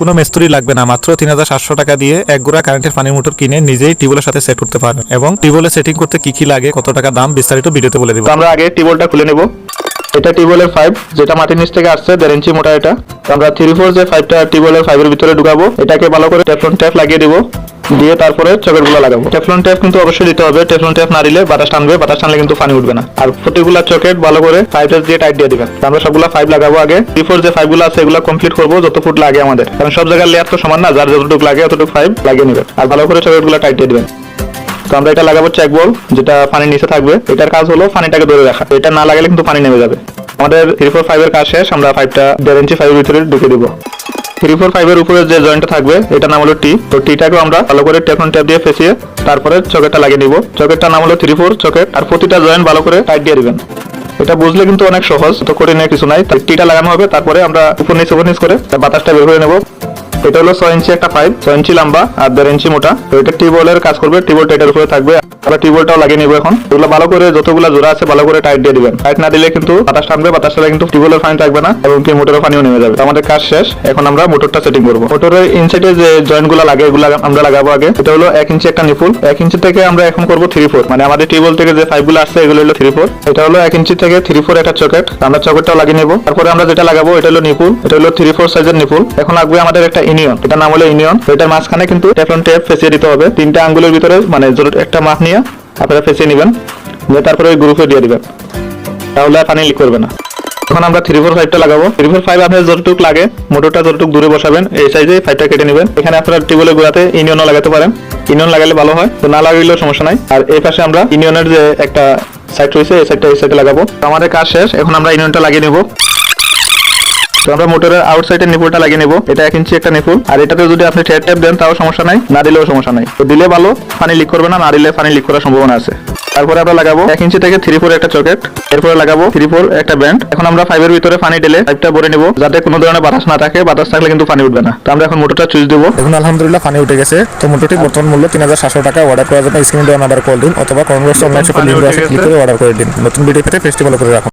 কোনো মিস্ত্রি লাগবে না, মাত্র তিন হাজার সাতশো টাকা দিয়ে এক গোড়া কারেন্টের পানি মোটর কিনে নিজেই টিউবওয়েলের সাথে সেট করতে পারেন। এবং টিউবওয়েলে সেটিং করতে কি কি লাগে, কত টাকা দাম, বিস্তারিত ভিডিওতে বলে দেবো। আমরা আগে টিউবওয়েলটা খুলে নেব। এটা টিউবওয়েলের পাইপ যেটা মাটির নিচ থেকে আসছে, দেড় ইঞ্চি মোটা এটা। আমরা থ্রি ফোর যে পাইপটা টিউবওয়েলের পাইপের ভিতরে ঢুকাবো, এটাকে ভালো করে টেফলন ট্যাপ লাগিয়ে দিব, দিয়ে তারপরে চকেটগুলো লাগাবো। টেফলন ট্যাপ কিন্তু অবশ্যই দিতে হবে টেফলন ট্যাপ না দিলে বাতাস টানবে, বাতাস টানলে কিন্তু পানি উঠবে না। আর প্রতিগুলা চকেট ভালো করে পাইপটা দিয়ে টাইট দিয়ে দিবেন। আমরা সবগুলা পাইপ লাগাবো আগে। থ্রি ফোর যে পাইপগুলো আছে, এগুলো কমপ্লিট করব, যত ফুট লাগে আমাদের। কারণ সব জায়গায় লেয়ার তো সমান না, যার যতটুকু লাগে, অতটুকু পাইপ লাগিয়ে নেবেন। আর ভালো করে চকেটগুলো টাইট দিয়ে দিবেন। তো আমরা এটা লাগাবো চেক বল যেটা পানির নিচে থাকবে। এটার কাজ হলো পানিটাকে ধরে রাখা। এটা না লাগালে কিন্তু পানি নেমে যাবে। আমাদের থ্রি ফোর ফাইভের কাজ শেষ, আমরা ফাইভটা দেড় ইঞ্চি ফাইভের ভিতরে ঢুকে দিব। থ্রি ফোর ফাইভের উপরে যে জয়েন্টটা থাকবে এটা নাম হলো টি তো টিটাকেও আমরা ভালো করে টেফন ট্যাপ দিয়ে ফেসিয়ে তারপরে চকেটটা লাগিয়ে নিব। চকেটটা নাম হলো থ্রি ফোর চকেট আর প্রতিটা জয়েন্ট ভালো করে টাইট দিয়ে দিবেন। এটা বুঝলে কিন্তু অনেক সহজ তো কঠিন কিছু নাই। টিটা লাগানো হবে, তারপরে আমরা উপর নিচ উপর নিচ করে বাতাসটা বের করে নেব। এটা হলো ছয় ইঞ্চি একটা পাইপ ছয় ইঞ্চি লম্বা আর দেড় ইঞ্চি মোটা। তো এটা টিউবওয়েলের কাজ করবে, টিউবওয়েলটা এটার উপরে থাকবে। আমরা টিউবওয়েলটাও লাগিয়ে নিবো এখন। এগুলো ভালো করে যতগুলো জোড়া আছে ভালো করে টাইট দিয়ে দিবেন। টাইট না দিলে কিন্তু বাতাস টানবে বাতাস টানলে কিন্তু টিউবওয়েলের পানি থাকবে না এবং কি মোটরের পানিও নেমে যাবে। আমাদের কাজ শেষ। এখন আমরা মোটরটা সেটিং করব। মোটরের ইনসাইডে যে জয়েন্টগুলো লাগে, এগুলো আমরা লাগাবো আগে। এটা হলো এক ইঞ্চি একটা নিপুল এক ইঞ্চি থেকে আমরা এখন করব থ্রি ফোর মানে আমাদের টিউবওয়েল থেকে যে পাইপগুলো আসছে, এগুলো হলো থ্রি ফোর এটা হলো এক ইঞ্চি থেকে থ্রি ফোর একটা চকেট আমরা চকেটটাও লাগিয়ে নেব। তারপরে আমরা যেটা লাগাবো, এটা হলো নিপুল এটা হলো থ্রি ফোর সাইজের নিপুল এখন লাগবে আমাদের একটা ইউনিয়ন এটা নাম হলো ইউনিয়ন এটার মাঝখানে কিন্তু টেফলন টেপ ফেসিয়ে দিতে হবে। তিনটা আঙ্গুলের ভিতরে মানে একটা মাপ নিয়ে আপনারা ফেসিয়ে নেবেন। দিয়ে তারপরে ওই গ্রুপে দিয়ে দিবেন। তাহলে পানি লিক করবে না। এখন আমরা থ্রি ফোর ফাইভটা লাগাবো। থ্রি ফোর ফাইভ আপনার যতটুকু লাগে, মোটরটা যতটুকু দূরে বসাবেন, এই সাইজে ফাইভটা কেটে নেবেন। এখানে আপনারা টিউবওয়েলের গোড়াতে ইউনিয়নও লাগাতে পারেন। ইউনিয়ন লাগালে ভালো হয়। তো না লাগাইলেও সমস্যা নাই। আর এই পাশে আমরা ইউনিয়নের যে একটা সাইড রয়েছে, এই সাইডটা এই সাইডে লাগাবো। আমাদের কাজ শেষ। এখন আমরা ইউনিয়নটা লাগিয়ে নেব। তো আমরা মোটরের আউটসাইডের নিপুলটা লাগিয়ে নেব। এটা এক ইঞ্চি একটা নিপুল আর এটাতে যদি আপনি টেপ টেপ দেন তাও সমস্যা নাই। না দিলেও সমস্যা নাই। তো দিলে ভালো পানি লিক করবে না না দিলে পানি লিক করার সম্ভাবনা আছে। তারপরে আমরা লাগাবো এক ইঞ্চি থেকে থ্রি ফোর একটা চকেট। এরপরে লাগাবো থ্রি ফোর একটা ব্যান্ড এখন আমরা ফাইভের ভিতরে পানি ঢেলে পাইপটা ভরে নেব যাতে কোনো ধরনের বাতাস না থাকে। বাতাস থাকলে কিন্তু পানি উঠবে না। তো আমরা এখন মোটরটা চুজ দেবো। এখন আলহামদুলিল্লাহ পানি উঠে গেছে। তো মোটরটি বর্তমান মূল্য তিন হাজার সাতশো টাকা অর্ডার করার জন্য স্ক্রিন দেওয়া নাম্বার কল দিন অথবা কনভার্স অনলাইন শপের লিঙ্ক আছে ক্লিক করে অর্ডার করে দিন। নতুন ভিডিও পেতে ফেস্টিভ্যাল করে রাখুন।